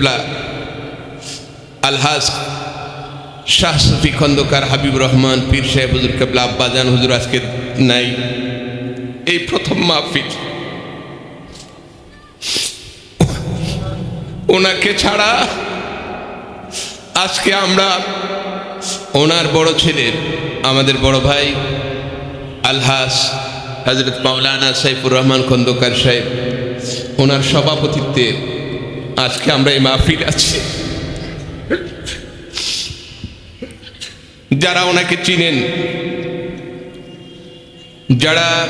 কেবলা আলহাজ শাহ সফি খন্দকার হাবিব রহমান, পীর সাহেব হুজুর কেবলা, আব্বাজান হুজুর আজকে নাই। এই প্রথম মাহফিল। ওনাকে ছাড়া আজকে আমরা ওনার বড় ছেলের, আমাদের বড় ভাই আলহাস হজরত মাওলানা সাইফুর রহমান খন্দকার সাহেব, ওনার সভাপতিত্বে আজকে আমরা এই মাহফিল আছি। যারা ওনাকে চিনেন, যারা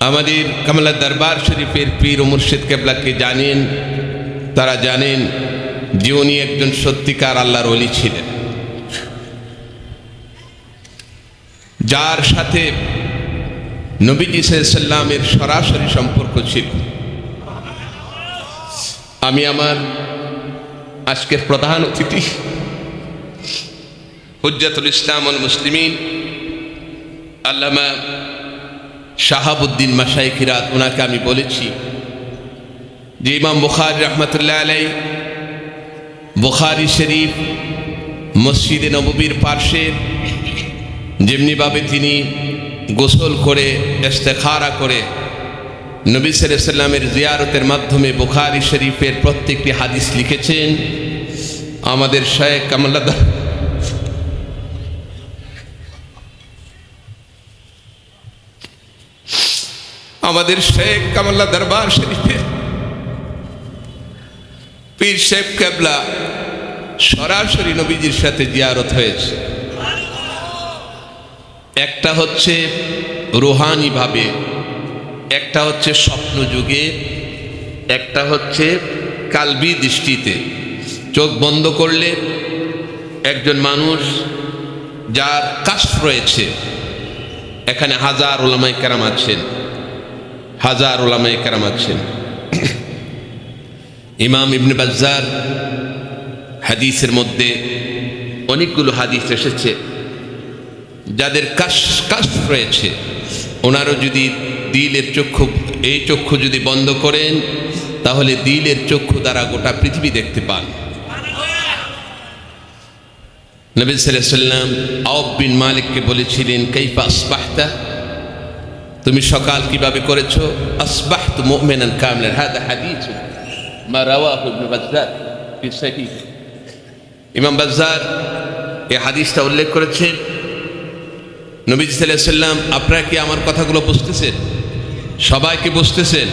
আমাদের কামলা দরবার শরীফের পীর মুর্শিদ কেবলাকে জানেন, তারা জানেন যে উনি একজন সত্যিকার আল্লাহর অলি ছিলেন। যার সাথে নবীজি সাল্লামের সরাসরি সম্পর্ক ছিল। আমি আমার আজকের প্রধান অতিথি, হুজ্জাতুল ইসলাম মুসলিমিন, আল্লামা শাহাবুদ্দিন মাসাই কিরাত ওনাকে আমি বলেছি যে ইমাম বুখারি রহমতুল্লাহ আলাই বুখারি শরীফ মসজিদে নববীর পার্শ্বে যেমনিভাবে তিনি গোসল করে, ইস্তেখারা করে নবী সাল্লামের জিয়ারতের মাধ্যমে বুখারি শরীফের প্রত্যেকটি হাদিস লিখেছেন। আমাদের শেখ কামাল্লা আমাদের শেখ কামাল্লা দরবার শরীফের পীর শেখ কেবলা সরাসরি নবীজির সাথে জিয়ারত হয়েছে। একটা হচ্ছে রুহানিভাবে একটা হচ্ছে স্বপ্ন যুগে একটা হচ্ছে কালবি দৃষ্টিতে। চোখ বন্ধ করলে একজন মানুষ যার কাশ রয়েছে, এখানে হাজার ওলামাই কেরাম আছেন, হাজার ওলামাই কেরাম আছেন। ইমাম ইবনে বাজ্জার হাদিসের মধ্যে অনেকগুলো হাদিস এসেছে, যাদের কাশ কাশ রয়েছে। ওনারও যদি দিলের চক্ষু, এই চক্ষু যদি বন্ধ করেন, তাহলে দিলের চক্ষু দ্বারা গোটা পৃথিবী দেখতে পান। নবী সাল্লাম আউব বিন মালিককে বলেছিলেন, কাইফা আসবাহতা? তুমি সকাল কীভাবে করেছ? আসবাহতু মুমিনান কামিলান। হাদা হাদিস মা ইমাম বাজ্জার এই হাদিসটা উল্লেখ করেছেন। নবীজি সাল্লাম আপনারা কি আমার কথাগুলো বুঝতেছেন? সবাইকে বুঝতেছেন?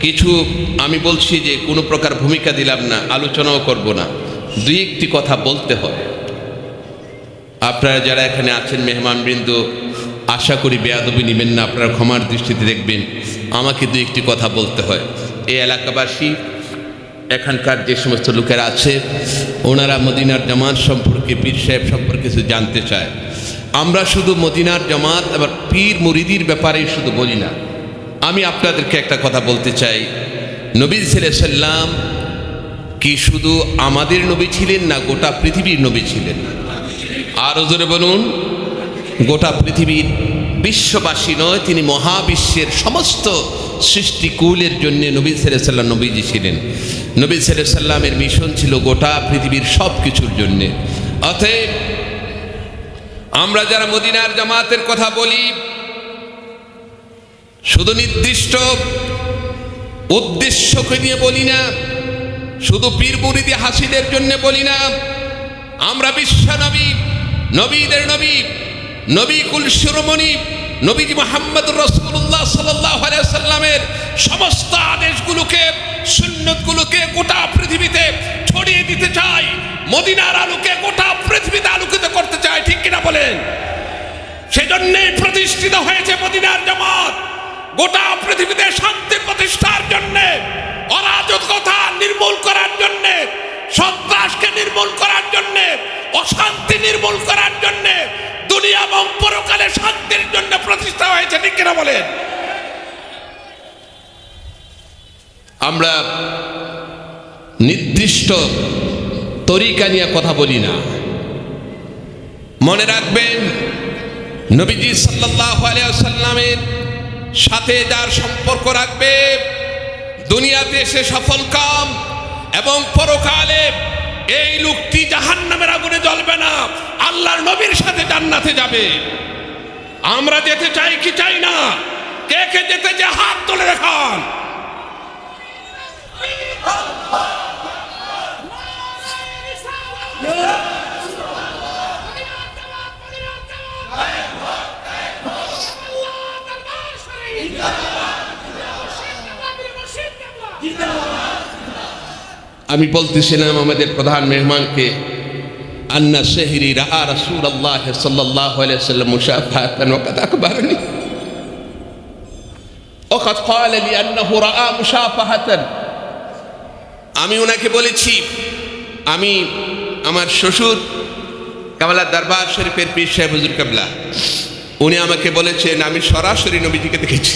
কিছু আমি বলছি যে কোনো প্রকার ভূমিকা দিলাম না, আলোচনাও করব না। দুই একটি কথা বলতে হবে আপনারা যারা এখানে আছেন, মেহমানবৃন্দ, আশা করি বেয়াদবি নেবেন না, আপনারা ক্ষমার দৃষ্টিতে দেখবেন, আমাকে দুই একটি কথা বলতে হয়। এই এলাকাবাসী, এখানকার যে সমস্ত লোকেরা আছে, ওনারা মদিনার জামাত সম্পর্কে, পীর সাহেব সম্পর্কে কিছু জানতে চায়। আমরা শুধু মদিনার জামাত, আবার পীর মুরিদির ব্যাপারেই শুধু বলি না। আমি আপনাদেরকে একটা কথা বলতে চাই। নবী সাল্লাম কি শুধু আমাদের নবী ছিলেন না, গোটা পৃথিবীর নবী ছিলেন? আরও জোরে বলুন, গোটা পৃথিবীর বিশ্ববাসী নয়, তিনি মহাবিশ্বের সমস্ত সৃষ্টিকুলের জন্য নবী সাল্লাম নবীজি ছিলেন। নবী সাল্লামের মিশন ছিল গোটা পৃথিবীর সব কিছুর জন্যে। অতএব আমরা যারা মদিনার জামাতের কথা বলি শুধু নির্দিষ্ট উদ্দেশ্যকে নিয়ে বলি না, শুধু পীর মুরিদি হাসিদের জন্য বলি না, আমরা বিশ্ব নবী নবীদের নবী নবী কুল শিরোমণি নবীজি মোহাম্মদ রসুল্লাহ সাল্লামের সমস্ত আদেশগুলোকে, সুন্নতগুলোকে গোটা পৃথিবীতে ছড়িয়ে দিতে চাই, মদিনার আলোকে গোটা পৃথিবীতে আলোকিত করতে চাই, ঠিক কিনা বলেন? সেজন্যই প্রতিষ্ঠিত হয়েছে মদিনার জামাত। গোটা পৃথিবীতে শান্তি প্রতিষ্ঠার জন্যে অরাজকতা নির্মূল করার জন্যে, সন্ত্রাসকে নির্মূল করার জন্যে, অশান্তি নির্মূল করার জন্যে, দুনিয়া এবং পরকালে শান্তির জন্য প্রতিষ্ঠা হয়েছে, ঠিক কিনা বলেন? আমরা নির্দিষ্ট তরিকা নিয়ে কথা বলি না। মনে রাখবেন, নবীজি সাল্লাহ সাল্লামের সাথে যার সম্পর্ক রাখবে, দুনিয়াতে সে সফল কাম এবং পরকালে এই লোকটি জাহান নামের আগুনে জ্বলবে না, আল্লাহর নবীর সাথে জান্নাতে যাবে। আমরা যেতে চাই কি চাই না, কে কে যেতে যে হাত তুলে দেখান। আমি বলতেছিলাম আমাদের প্রধান মেহমানকে আন্না শেহরি রাহা রসুল আল্লাহ সাল্লাহ সাল্লাম মুসাফাতান ওকাদ আকবরনি ওকাদ قال لي أنه رأى مشافهة আমি ওনাকে বলেছি আমি আমার শ্বশুর কামালা দরবার শরীফের পীর সাহেব হুজুর কাবলা উনি আমাকে বলেছেন আমি সরাসরি নবীজিকে দেখেছি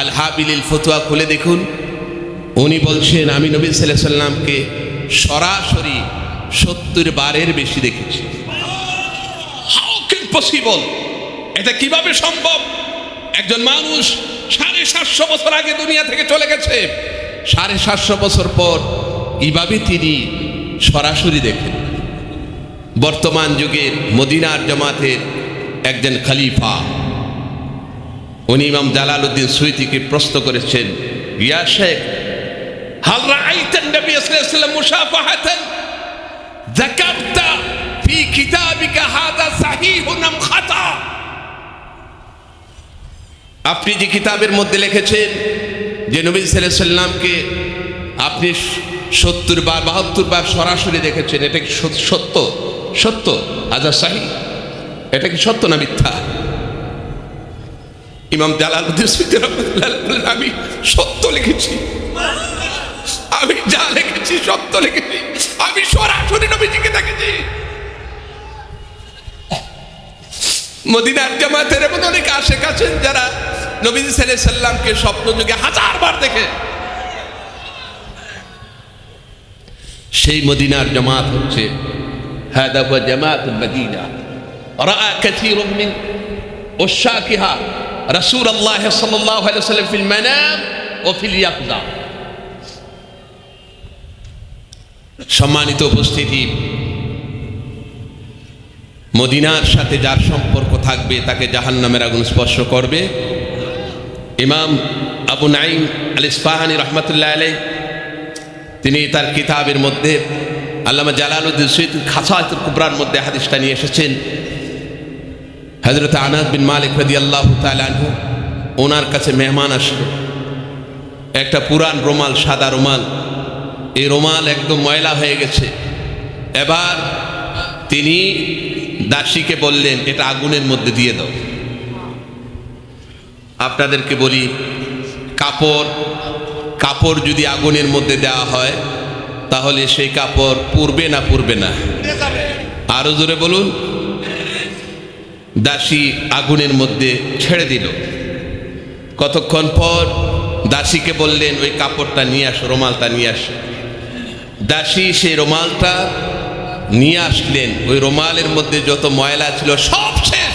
আল হাবিলিল ফতুয়া খুলে দেখুন। উনি বলছেন, আমি নবী সাল্লাহ সাল্লামকে সরাসরি সত্তর বারের বেশি দেখেছি। পসিবল এটা কীভাবে সম্ভব? একজন মানুষ সাড়ে সাতশো বছর আগে দুনিয়া থেকে চলে গেছে। সাড়ে সাতশো বছর পর কীভাবে তিনি সরাসরি দেখেন। বর্তমান যুগের মদিনার জামাতের একজন খলিফা। উনি ইমাম জালালউদ্দিন সুইতিকে প্রশ্ন করেছেন, ইয়া শেখ, হাল রাআইতান নবী সাল্লাল্লাহু আলাইহি ওয়াসাল্লাম ফি কিতাবিকা হাদা সাহিহুন আম খাতা। আপনি যে কিতাবের মধ্যে লিখেছেন যে নবী সাল্লাল্লাহু আপনি সত্তর বার, বাহাত্তর বার সরাসরি দেখেছেন, এটা কি সত্য? সত্য? আজা সাহি? এটা কি সত্য না মিথ্যা? ইমাম জালালউদ্দিন সুইতি রহমতুল্লাহ আলাইহি বললেন, আমি সত্য লিখেছি আমি যা লিখেছি সত্য লিখেছি আমি সরাসরি নবীজিকে দেখেছি মদিনার জামাতের এমন অনেক আশেক আছেন যারা নবীজি সাল্লাল্লাহু আলাইহি সাল্লামকে স্বপ্ন যুগে হাজার বার দেখে সেই মদিনার জামাত হচ্ছে هذا هو جماعة المدينة رأى كثير من عشاقها রসুল আল্লাহ সাল্লাম ফিল ম্যানাম ও ফিল ইয়াকুদা। সম্মানিত উপস্থিতি, মদিনার সাথে যার সম্পর্ক থাকবে তাকে জাহান নামের আগুন স্পর্শ করবে। ইমাম আবু নাইম আল ইসফাহানি রহমতুল্লাহ আলাই তিনি তার কিতাবের মধ্যে আল্লামা জালালুদ্দিন সৈয়দ খাসা কুবরার মধ্যে হাদিসটা নিয়ে এসেছেন। হজরত আনাদ বিন মালিক রাদি আল্লাহ তালু ওনার কাছে মেহমান আসলো। একটা পুরান রোমাল, সাদা রোমাল। এই রোমাল একদম ময়লা হয়ে গেছে। এবার তিনি দাসীকে বললেন, এটা আগুনের মধ্যে দিয়ে দাও। আপনাদেরকে বলি, কাপড় কাপড় যদি আগুনের মধ্যে দেওয়া হয়, তাহলে সেই কাপড় পুরবে না পুরবে না। আরও জোরে বলুন। দাসী আগুনের মধ্যে ছেড়ে দিল। কতক্ষণ পর দাসীকে বললেন, ওই কাপড়টা নিয়ে আসো, রোমালটা নিয়ে আসো। দাসী সেই রোমালটা নিয়ে আসলেন। ওই রোমালের মধ্যে যত ময়লা ছিল, সব শেষ।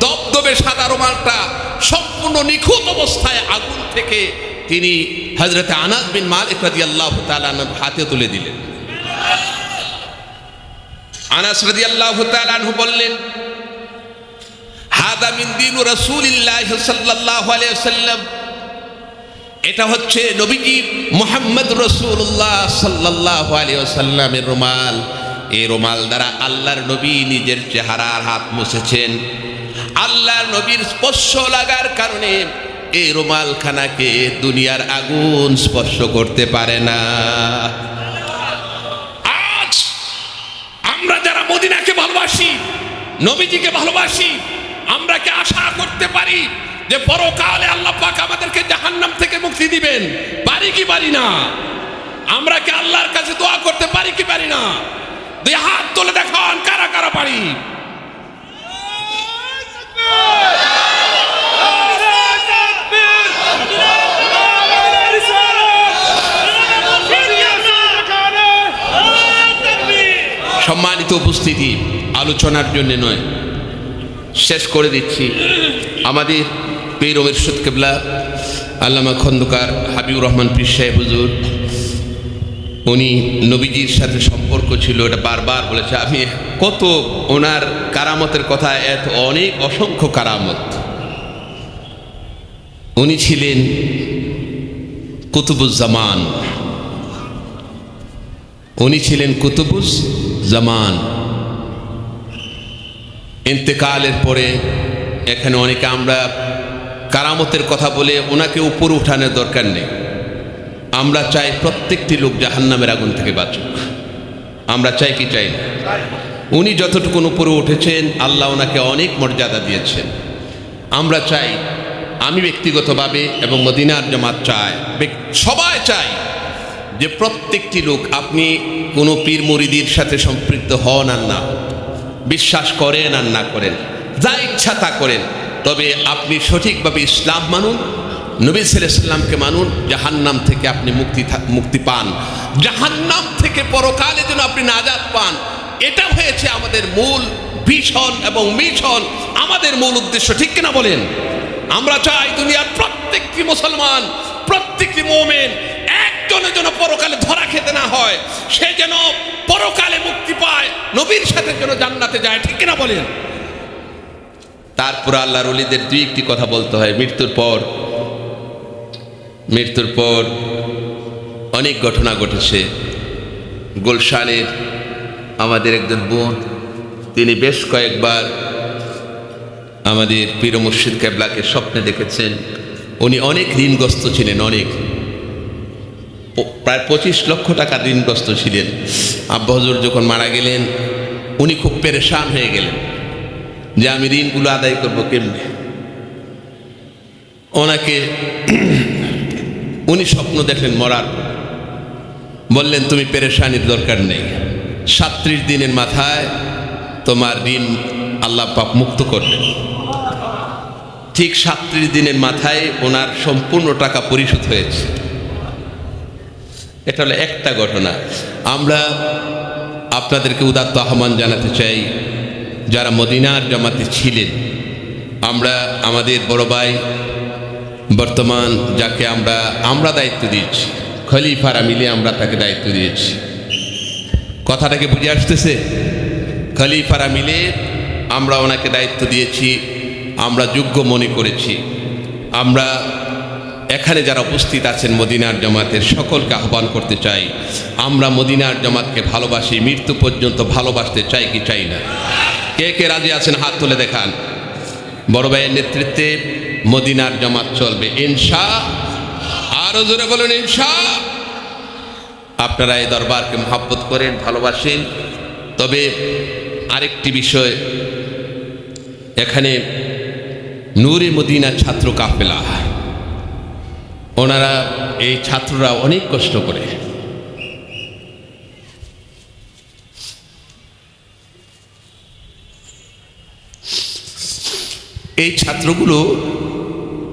দবদবে সাদা রোমালটা সম্পূর্ণ নিখুঁত অবস্থায় আগুন থেকে তিনি হজরতে আনাজ বিন মালিক রাজি আল্লাহ হাতে তুলে দিলেন। আনাস রাজি আল্লাহ তালু বললেন হাদা মিন দিন রসুলিল্লাহ সাল্লাল্লাহু আলাইহি ওয়াসাল্লাম। এটা হচ্ছে নবীজি মোহাম্মদ রসুল্লাহ সাল্লাল্লাহু আলাইহি ওয়াসাল্লামের রুমাল। এই রুমাল দ্বারা আল্লাহর নবী নিজের চেহারার হাত মুছেছেন। আল্লাহর নবীর স্পর্শ লাগার কারণে এই রুমালখানাকে দুনিয়ার আগুন স্পর্শ করতে পারে না। আজ আমরা যারা মদিনাকে ভালোবাসি, নবীজিকে ভালোবাসি আমরা কি আশা করতে পারি যে পরকালে আল্লাহ পাক আমাদেরকে জাহান্নাম থেকে মুক্তি দিবেন? পারি কি পারি না? আমরা কি আল্লাহর কাছে দোয়া করতে পারি কি পারি না? দুই হাত তুলে দেখান, কারা কারা পারি? সম্মানিত উপস্থিতি আলোচনার জন্য নয়। শেষ করে দিচ্ছি। আমাদের পীর ওমেরশদ কেবলা, আল্লামা খন্দকার হাবিবুর রহমান পীর সাহেব হুজুর, উনি নবীজির সাথে সম্পর্ক ছিল, এটা বারবার বলেছে, আমি কত ওনার কারামতের কথা, এত অনেক অসংখ্য কারামত। উনি ছিলেন কুতুবুজ্জামান। উনি ছিলেন কুতুবুজ জামান ইন্তেকালের পরে এখানে অনেকে আমরা কারামতের কথা বলে ওনাকে উপর উঠানোর দরকার নেই। আমরা চাই প্রত্যেকটি লোক জাহান্নামের আগুন থেকে বাঁচুক। আমরা চাই কি চাই না? উনি যতটুকুন উপরে উঠেছেন, আল্লাহ ওনাকে অনেক মর্যাদা দিয়েছেন। আমরা চাই, আমি ব্যক্তিগতভাবে এবং মদিনার জামাত ব্যক- সবাই চাই যে প্রত্যেকটি লোক আপনি কোনো পীর মুরিদির সাথে সম্পৃক্ত হন আর না। বিশ্বাস করেন আর না করেন, যা ইচ্ছা তা করেন। তবে আপনি সঠিকভাবে ইসলাম মানুন, নবী সাল্লামকে মানুন, জাহান্নাম থেকে আপনি মুক্তি মুক্তি পান। জাহান্নাম থেকে পরকালে যেন আপনি নাজাদ পান। এটা হয়েছে আমাদের মূল ভীষণ এবং মিশন। আমাদের মূল উদ্দেশ্য, ঠিক কিনা বলেন? আমরা চাই দুনিয়ার প্রত্যেকটি মুসলমান, প্রত্যেকটি মোমেন একজনের জন্য পরকালে ধরা খেতে না হয়। সে যেন পরকালে মুক্তি পায়, নবীর সাথে যেন জান্নাতে যায়। ঠিক কিনা বলেন? তারপর আল্লাহর অলিদের দুই একটি কথা বলতে হয়। মৃত্যুর পর মৃত্যুর পর অনেক ঘটনা ঘটেছে। গুলশানের আমাদের একজন বোন, তিনি বেশ কয়েকবার আমাদের পীর মুর্শিদ কেবলাকে স্বপ্নে দেখেছেন। উনি অনেক ঋণগ্রস্ত ছিলেন, অনেক। প্রায় পঁচিশ লক্ষ টাকা ঋণগ্রস্ত ছিলেন। আব্বা হজুর যখন মারা গেলেন, উনি খুব পেরেশান হয়ে গেলেন যে আমি ঋণগুলো আদায় করব কেমনে? ওনাকে উনি স্বপ্ন দেখলেন মরার বললেন, তুমি পেরেশানির দরকার নেই। সাত্রিশ দিনের মাথায় তোমার ঋণ আল্লাহ পাক মুক্ত করবেন। ঠিক সাত্রিশ দিনের মাথায় ওনার সম্পূর্ণ টাকা পরিশোধ হয়েছে। এটা হলো একটা ঘটনা। আমরা আপনাদেরকে উদাত্ত আহ্বান জানাতে চাই, যারা মদিনার জামাতে ছিলেন, আমরা আমাদের বড় ভাই বর্তমান যাকে আমরা আমরা দায়িত্ব দিয়েছি, খলিফারা মিলে আমরা তাকে দায়িত্ব দিয়েছি। কথাটাকে বুঝে আসতেছে? খলিফারা মিলে আমরা ওনাকে দায়িত্ব দিয়েছি, আমরা যোগ্য মনে করেছি। আমরা এখানে যারা উপস্থিত আছেন মদিনার জমাতের সকলকে আহ্বান করতে চাই, আমরা মদিনার জমাতকে ভালোবাসি, মৃত্যু পর্যন্ত ভালোবাসতে চাই কি চাই না? কে কে রাজি আছেন হাত তুলে দেখান। বড় ভাইয়ের নেতৃত্বে মদিনার জমাত চলবে। ইনশা, আরও জোরে বলুন, ইনশা। আপনারা এই দরবারকে মহাব্বত করেন, ভালোবাসেন। তবে আরেকটি বিষয়, এখানে নূরে মদিনা ছাত্র কাফেলা। ওনারা এই ছাত্ররা অনেক কষ্ট করে। এই ছাত্রগুলো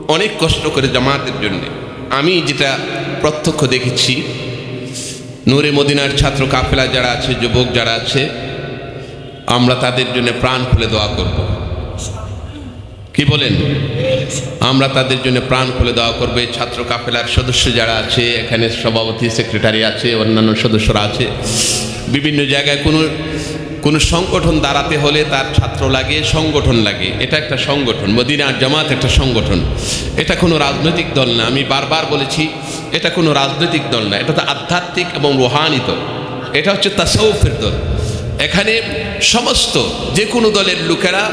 অনেক কষ্ট করে জামাতের জন্য। আমি যেটা প্রত্যক্ষ দেখেছি, নূরে মদিনার ছাত্র কাফেলা যারা আছে, যুবক যারা আছে, আমরা তাদের জন্য প্রাণ খুলে দোয়া করব। কি বলেন? আমরা তাদের জন্য প্রাণ খুলে দেওয়া করবে। ছাত্র কাফেলার সদস্য যারা আছে, এখানে সভাপতি, সেক্রেটারি আছে, অন্যান্য সদস্যরা আছে। বিভিন্ন জায়গায় কোনো কোনো সংগঠন দাঁড়াতে হলে তার ছাত্র লাগে, সংগঠন লাগে। এটা একটা সংগঠন, মদিনার জামাত একটা সংগঠন। এটা কোনো রাজনৈতিক দল না। আমি বারবার বলেছি, এটা কোনো রাজনৈতিক দল না। এটা তো আধ্যাত্মিক এবং রোহানিত এটা হচ্ছে তাসৌফের দল। এখানে সমস্ত যে কোনো দলের লোকেরা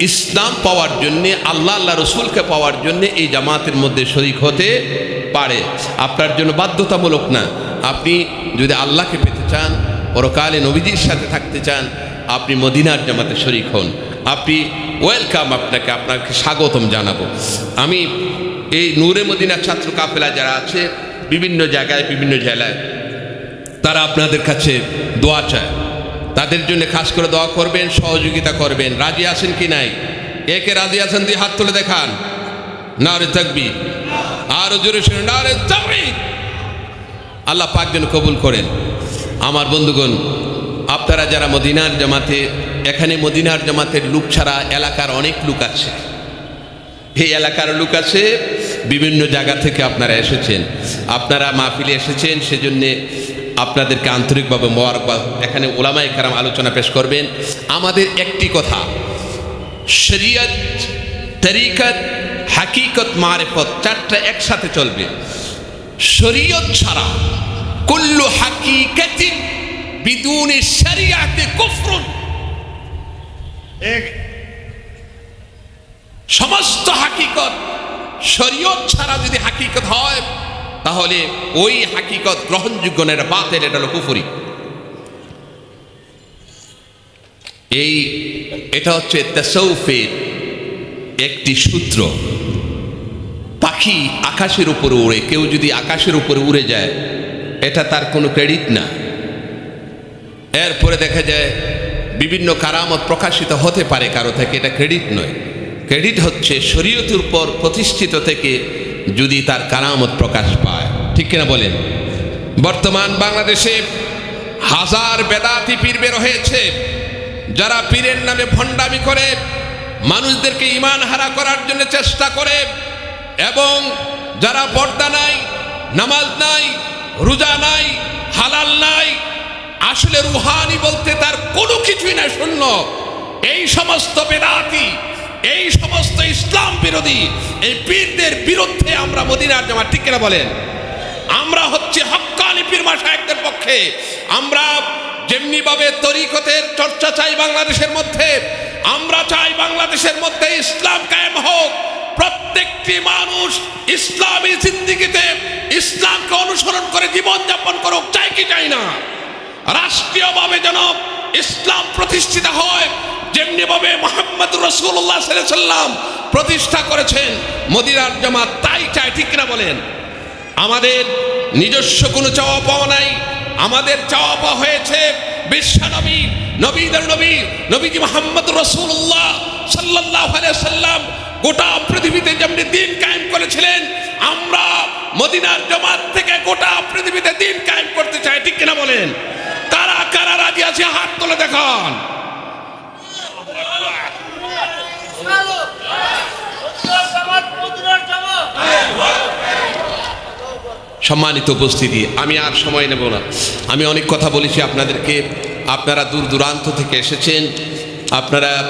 ইসলাম পাওয়ার জন্যে, আল্লাহ আল্লাহ রসুলকে পাওয়ার জন্যে এই জামাতের মধ্যে শরিক হতে পারে। আপনার জন্য বাধ্যতামূলক না। আপনি যদি আল্লাহকে পেতে চান, পরকালে নবীজির সাথে থাকতে চান, আপনি মদিনার জামাতে শরিক হন। আপনি ওয়েলকাম আপনাকে আপনাকে স্বাগতম জানাব। আমি এই নূরে মদিনা ছাত্র কাফেলা যারা আছে, বিভিন্ন জায়গায়, বিভিন্ন জেলায়, তারা আপনাদের কাছে দোয়া চায়। তাদের জন্য খাস করে দোয়া করবেন, সহযোগিতা করবেন। রাজি আছেন কি নাই? একে রাজি আছেন? দিয়ে হাত তুলে দেখান। না রে থাকবি আরও জোরে শুনে না রে। আল্লাহ পাক যেন কবুল করেন। আমার বন্ধুগণ, আপনারা যারা মদিনার জামাতে, এখানে মদিনার জামাতের লোক ছাড়া এলাকার অনেক লোক আছে। এই এলাকার লোক আছে, বিভিন্ন জায়গা থেকে আপনারা এসেছেন। আপনারা মাহফিলে এসেছেন, সেজন্যে আপনাদেরকে আন্তরিকভাবে মোবারকবাদ। এখানে ওলামাই কারাম আলোচনা পেশ করবেন। আমাদের একটি কথা শরিয়ত তরিকত হাকিকত মারেফত চারটা একসাথে চলবে। শরীয়ত ছাড়া কুল্লু হাকিকাতিন বিদুনি শরিয়াতে কুফরুন। সমস্ত হাকিকত শরীয়ত ছাড়া যদি হাকিকত হয় তাহলে ওই হাকিকত গ্রহণযোগ্য না, এটা বাতেল, এটা হলো কুফরি। এই, এটা হচ্ছে তাসৌফের একটি সূত্র। পাখি আকাশের উপরে উড়ে, কেউ যদি আকাশের উপরে উড়ে যায়, এটা তার কোনো ক্রেডিট না। এরপরে দেখা যায়, বিভিন্ন কারামত প্রকাশিত হতে পারে কারও থেকে, এটা ক্রেডিট নয়। ক্রেডিট হচ্ছে শরীয়তের উপর প্রতিষ্ঠিত থেকে যদি তার কারামত প্রকাশ পায়। ঠিক কিনা বলেন? বর্তমান বাংলাদেশে হাজার বেদাতি পীর বের হয়েছে, যারা পীরের নামে ভণ্ডামি করে, মানুষদেরকে ইমান হারা করার জন্য চেষ্টা করে, এবং যারা পর্দা নাই, নামাজ নাই, রোজা নাই, হালাল নাই, আসলে রুহানি বলতে তার কোনো কিছুই না, শূন্য। এই সমস্ত বেদাতি এই সমস্ত ইসলাম বিরোধী, এই পীরদের বিরুদ্ধে আমরা মদিনার জামা ঠিক কিনা বলেন? আমরা হচ্ছে হক্কানি পীর মাসায়কদের পক্ষে। আমরা যেমনি ভাবে তরিকতের চর্চা চাই বাংলাদেশের মধ্যে, আমরা চাই বাংলাদেশের মধ্যে ইসলাম কায়েম হোক। প্রত্যেকটি মানুষ ইসলামী জিন্দিগিতে ইসলামকে অনুসরণ করে জীবন যাপন করুক, চাই কি চাই না? রাষ্ট্রীয়ভাবে যেন ইসলাম প্রতিষ্ঠিত হয় যেমনি ভাবে মোহাম্মদ রসুল্লাহ সাল্লাম প্রতিষ্ঠা করেছেন মদিরার জামাত তাই চাই ঠিক কিনা বলেন? আমাদের নিজস্ব কোনো চাওয়া পাওয়া নাই, আমাদের চাওয়া পাওয়া হয়েছে বিশ্বনবী নবীদের নবী, নবীজি মোহাম্মদ রসুল্লাহ সাল্লাহ সাল্লাম গোটা পৃথিবীতে যেমনি দিন কায়েম করেছিলেন, আমরা মদিনার জমাত থেকে গোটা পৃথিবীতে দিন কায়েম করতে চাই, ঠিক কিনা বলেন? কারা কারা রাজি আছে? হাত তুলে দেখান। সম্মানিত উপস্থিতি, আমি আর সময় নেব না। আমি অনেক কথা বলেছি আপনাদেরকে। আপনারা দূর দূরান্ত থেকে এসেছেন। আপনারা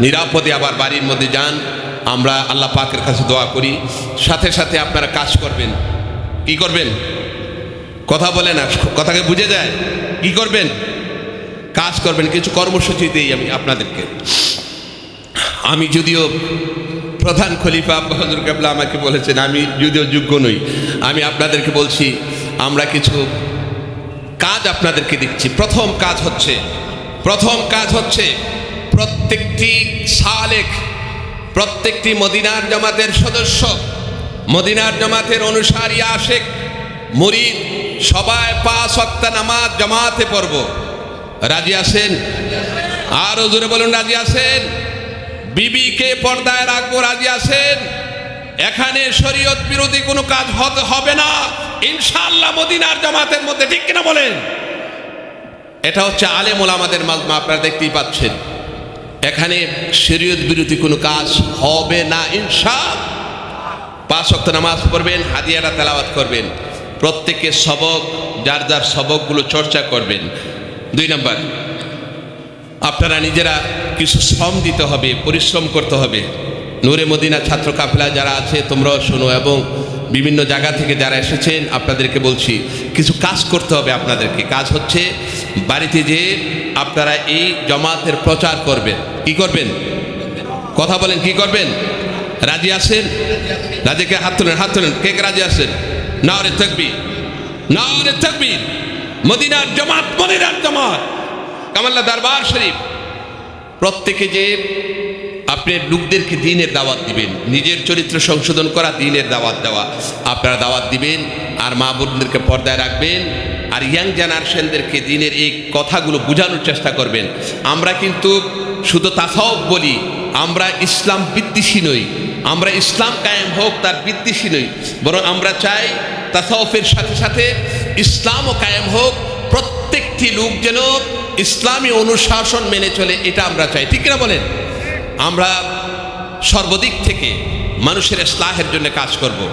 নিরাপদে আবার বাড়ির মধ্যে যান। আমরা আল্লাহ পাকের কাছে দোয়া করি। সাথে সাথে আপনারা কাজ করবেন। কি করবেন? কথা বলে না, কথাকে বুঝে যায়। কি করবেন? কাজ করবেন। কিছু কর্মসূচি দিই আমি আপনাদেরকে আমি যদিও প্রধান খলিফা আব্বা হজুর কাবলা আমাকে বলেছেন, আমি যদিও যোগ্য নই। আমি আপনাদেরকে বলছি, আমরা কিছু কাজ আপনাদেরকে দিচ্ছি। প্রথম কাজ হচ্ছে, প্রথম কাজ হচ্ছে প্রত্যেকটি সালেক, প্রত্যেকটি মদিনার জামাতের সদস্য, মদিনার জামাতের অনুসারী, আশেক, মুরিদ, সবাই পাঁচ ওয়াক্ত নামাজ জামাতে পড়ব। রাজি আছেন? আরও জোরে বলুন, রাজি আছেন? বিবিকে পর্দায় রাখব, রাজি আছেন? এখানে শরীয়ত বিরোধী কোনো কাজ হবে না। ইনশাআল্লাহ মদিনার জামাতের মধ্যে, ঠিক কিনা বলেন? এটা হচ্ছে আলেমুল আমাদের মাজমা, আপনারা দেখতেই পাচ্ছেন। এখানে শরীয়ত বিরোধী কোনো কাজ হবে না ইনশা পাঁচ অক্ট নামাজ পড়বেন, হাদিয়াটা তেলাওয়াত করবেন। প্রত্যেকের সবক, যার যার সবকগুলো চর্চা করবেন। দুই নম্বর আপনারা নিজেরা কিছু শ্রম দিতে হবে, পরিশ্রম করতে হবে। নূরে মদিনা ছাত্র কাফেলা যারা আছে, তোমরাও শোনো এবং বিভিন্ন জায়গা থেকে যারা এসেছেন, আপনাদেরকে বলছি, কিছু কাজ করতে হবে আপনাদেরকে। কাজ হচ্ছে বাড়িতে যে আপনারা এই জমাতের প্রচার করবেন। কি করবেন? কথা বলেন, কি করবেন? রাজি আছেন? রাজিকে হাত তোলেন হাত তোলেন। কে কে রাজি আছেন? না রে থাকবি না রে থাকবি মদিনার জমাত মদিনার জমাত। কামাল্লা দরবার শরীফ। প্রত্যেকে যে আপনি লোকদেরকে দিনের দাওয়াত দিবেন, নিজের চরিত্র সংশোধন করা, দিনের দাওয়াত দেওয়া। আপনারা দাওয়াত দিবেন আর মা বোনদেরকে পর্দায় রাখবেন আর ইয়াং জেনারেশনদেরকে দিনের এই কথাগুলো বোঝানোর চেষ্টা করবেন। আমরা কিন্তু শুধু তাসাও বলি, আমরা ইসলাম বিদ্বেষী নই। আমরা ইসলাম কায়েম হোক, তার বিদ্বেষী নই। বরং আমরা চাই তাসাউফের সাথে সাথে ইসলামও কায়েম হোক, প্রত্যেকটি লোক যেন ইসলামী অনুশাসন মেনে চলে, এটা আমরা চাই। ঠিক না বলেন? আমরা সর্বদিক থেকে মানুষের স্লাহের জন্য কাজ করব।